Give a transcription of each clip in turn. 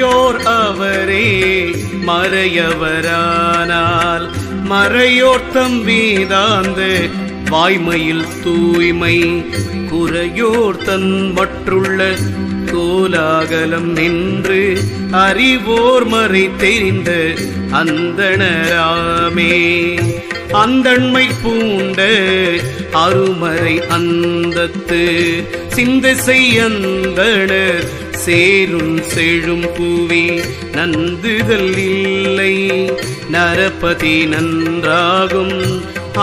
மறையோர் அவரே மறையவரானால். மறையோர் வேதாந்த வாய்மையில் தூய்மை. குறையோர் தன் மற்றுள்ள கோலாகலம் நின்று அறிவோர் மறை தெரிந்த அந்தணராமே. அந்தண்மை பூண்ட அருமறை அந்தத்து சிந்தசை அந்தணர் சேரும் செழும் பூவே நந்துதல் இல்லை. நரபதி நன்றாகும்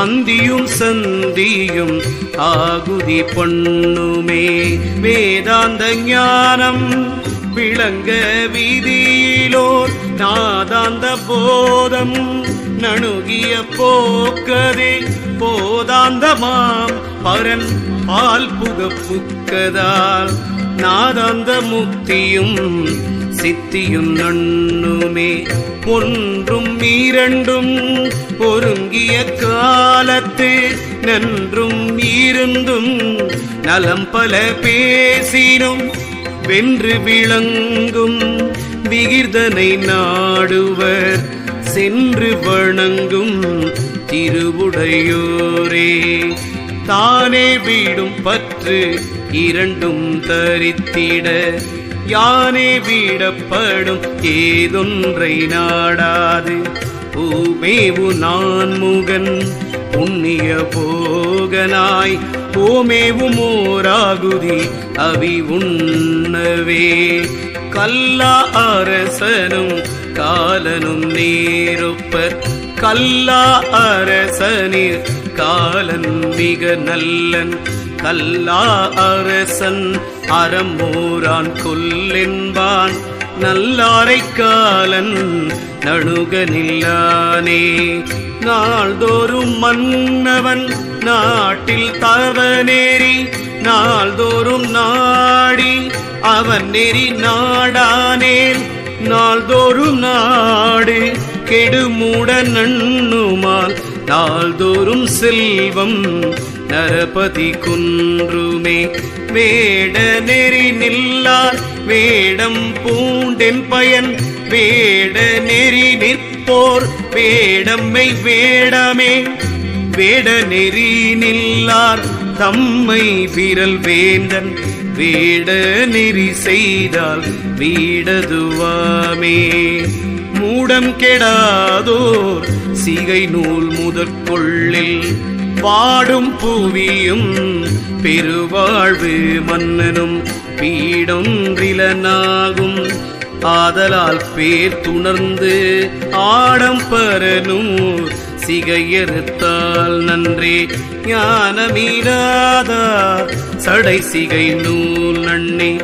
அந்தியும் சந்தியும் ஆகுதி பொண்ணுமே. வேதாந்த ஞானம் விளங்க விதியிலோர் நாதாந்த போதம் நணுகிய போக்கதே. போதாந்தமாம் பரன் பால் புகப்புக்கதால் புக்கதால் நாதாந்த முக்தியும் சித்தியும் நண்ணுமே. ஒன்றும் இரண்டும் ஒருங்கிய காலத்து நன்றும் இருந்தும் நலம் பல பேசினும் வென்று விளங்கும் விகிர்தனை நாடுவர் சென்று வணங்கும் திருவுடையோரே. தானே வீடும் பற்று இரண்டும் தரித்திட யானே வீடப்படும் ஏதொன்றை நாடாது. பூமேவு நான் முகன் புண்ணிய போகனாய். ஓமேவு மோராகுதி அவி உண்ணவே. கல்லா அரசனும் காலனும் நேருப்ப கல்லா அரசனில் காலன் மிக நல்லன். கல்லா அரசன் அறமூரான் கொல்லென்பான். நல்லாரை காலன் நணுகனில்லானே நாள்தோறும் மன்னவன் நாட்டில் தவநேரி நாள்தோறும் நாடி அவன் நெறி நாடானேன். நாள்தோறும் நாடு கெடுமூட நண்ணுமால். நாள்தோறும் செல்வம் நரபதி குன்றுமே வேட நெறி நில்லார் வேடம் பூண்டென் பயன். வேட நெறி நிற்போர் வேடம்மை வேடமே. வேட நெறி நில்லார் தம்மை விரல் வேந்தன். வேட நெறி செய்தால் வீடதுவாமே. மூடம் கெடாதோர் சிகை நூல் முதற்கொள்ளில். வாடும் புவியும் பெருவாழ்வு மன்னனும் பீடொன்றிலனாகும். ஆதலால் பேர் துணர்ந்து ஆடம்பரனும் சிகையறுத்தால் நன்றே. ஞானமீராதார் சடை சிகை நூல் நன்னே.